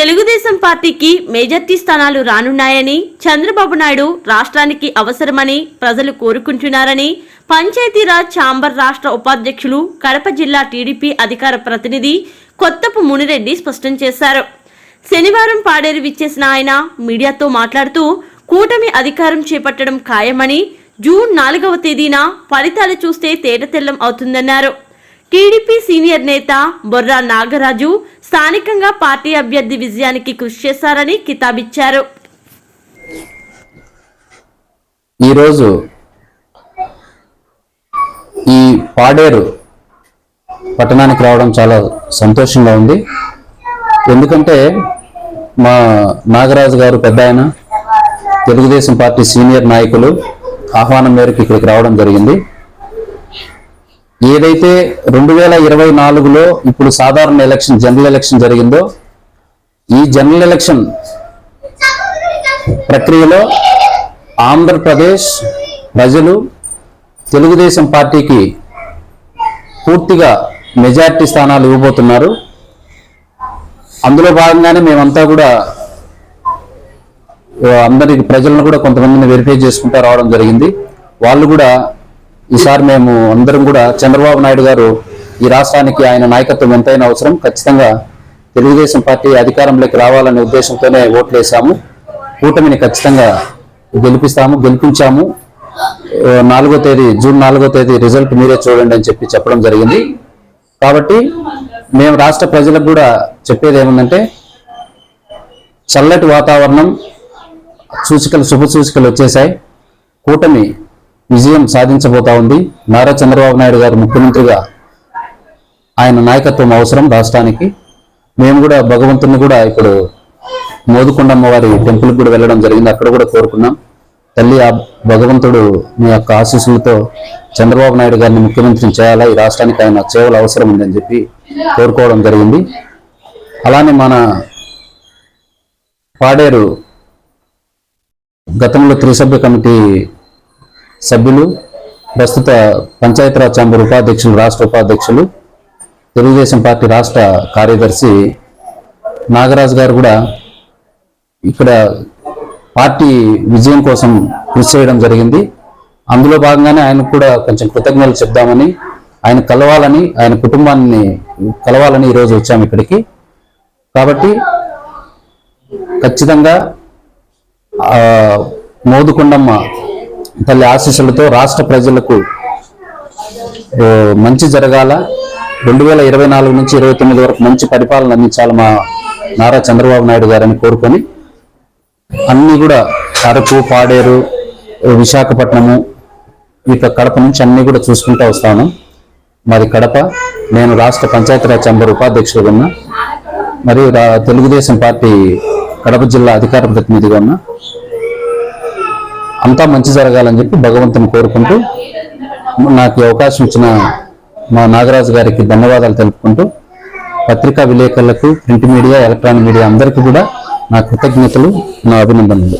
తెలుగుదేశం పార్టీకి మెజార్టీ స్థానాలు రానున్నాయని చంద్రబాబు నాయుడు రాష్ట్రానికి అవసరమని ప్రజలు కోరుకుంటున్నారని పంచాయతీరాజ్ ఛాంబర్ రాష్ట్ర ఉపాధ్యక్షులు కడప జిల్లా టీడీపీ అధికార ప్రతినిధి కొత్తపు మునిరెడ్డి స్పష్టం చేశారు. శనివారం పాడేరు విచ్చేసిన ఆయన మీడియాతో మాట్లాడుతూ కూటమి అధికారం చేపట్టడం ఖాయమని జూన్ నాలుగవ తేదీన ఫలితాలు చూస్తే తేటతెల్లం అవుతుందన్నారు. టీడీపీ సీనియర్ నేత బొర్రా నాగరాజు స్థానికంగా పార్టీ అభ్యర్థి విజయానికి కృషి చేశారని కితాబిచ్చారు. ఈరోజు ఈ పాడేరు పట్టణానికి రావడం చాలా సంతోషంగా ఉంది. ఎందుకంటే మా నాగరాజు గారు పెద్ద ఆయన తెలుగుదేశం పార్టీ సీనియర్ నాయకులు ఆహ్వానం మేరకు ఇక్కడికి రావడం జరిగింది. ఏదైతే రెండు వేల ఇరవై నాలుగులో ఇప్పుడు సాధారణ ఎలక్షన్ జనరల్ ఎలక్షన్ జరిగిందో ఈ జనరల్ ఎలక్షన్ ప్రక్రియలో ఆంధ్రప్రదేశ్ ప్రజలు తెలుగుదేశం పార్టీకి పూర్తిగా మెజార్టీ స్థానాలు ఇవ్వబోతున్నారు. అందులో భాగంగానే మేమంతా కూడా అందరికి ప్రజలను కూడా కొంతమందిని వెరిఫై చేసుకుంటూ రావడం జరిగింది. వాళ్ళు కూడా ఈసారి మేము అందరం కూడా చంద్రబాబు నాయుడు గారు ఈ రాష్ట్రానికి ఆయన నాయకత్వం ఎంతైనా అవసరం. ఖచ్చితంగా తెలుగుదేశం పార్టీ అధికారంలోకి రావాలనే ఉద్దేశంతోనే ఓట్లు వేసాము కూటమిని ఖచ్చితంగా గెలిపిస్తాము గెలిపించాము. నాలుగో తేదీ జూన్ నాలుగో తేదీ రిజల్ట్ మీరే చూడండి అని చెప్పి చెప్పడం జరిగింది. కాబట్టి మేము రాష్ట్ర ప్రజలకు కూడా చెప్పేది ఏముందంటే చల్లటి వాతావరణం సూచికలు శుభ సూచికలు వచ్చేసాయి కూటమి విజయం సాధించబోతా ఉంది. నారా చంద్రబాబు నాయుడు గారు ముఖ్యమంత్రిగా ఆయన నాయకత్వం అవసరం రాష్ట్రానికి. మేము కూడా భగవంతుని కూడా ఇప్పుడు మోదుకొండమ్మ వారి టెంపుల్కి కూడా వెళ్ళడం జరిగింది. అక్కడ కూడా కోరుకున్నాం. తల్లి ఆ భగవంతుడు మీ యొక్క ఆశీస్సులతో చంద్రబాబు నాయుడు గారిని ముఖ్యమంత్రిని చేయాలా? ఈ రాష్ట్రానికి ఆయన సేవలు అవసరం ఉందని చెప్పి కోరుకోవడం జరిగింది. అలానే మన పాడేరు గతంలో త్రిసభ్య కమిటీ సభ్యులు ప్రస్తుత పంచాయతీరాజ్ ఛాంబర్ ఉపాధ్యక్షులు రాష్ట్ర ఉపాధ్యక్షులు తెలుగుదేశం పార్టీ రాష్ట్ర కార్యదర్శి నాగరాజు గారు కూడా ఇక్కడ పార్టీ విజయం కోసం కృషి చేయడం జరిగింది. అందులో భాగంగానే ఆయనకు కూడా కొంచెం కృతజ్ఞతలు చెప్దామని ఆయన కలవాలని ఆయన కుటుంబాన్ని కలవాలని ఈరోజు వచ్చాము ఇక్కడికి. కాబట్టి ఖచ్చితంగా మోదుకొండమ్మ తల్లి ఆశీస్సులతో రాష్ట్ర ప్రజలకు మంచి జరగాల. రెండు వేల ఇరవై నాలుగు నుంచి ఇరవై తొమ్మిది వరకు మంచి పరిపాలన అందించాలి మా నారా చంద్రబాబు నాయుడు గారని కోరుకొని అన్నీ కూడా అరకు పాడేరు విశాఖపట్నము ఇక కడప నుంచి అన్నీ కూడా చూసుకుంటూ వస్తాను. మాది కడప నేను రాష్ట్ర పంచాయతీరాజ్ చంబర్ ఉపాధ్యక్షుడు ఉన్నా మరియు రా- తెలుగుదేశం పార్టీ కడప జిల్లా అధికార ప్రతినిధిగా ఉన్నా అంతా మంచి జరగాలని చెప్పి భగవంతుని కోరుకుంటూ నాకు అవకాశం ఇచ్చిన మా నాగరాజు గారికి ధన్యవాదాలు తెలుపుకుంటూ పత్రికా విలేకరులకు ప్రింట్ మీడియా ఎలక్ట్రానిక్ మీడియా అందరికీ కూడా నా కృతజ్ఞతలు నా అభినందనలు.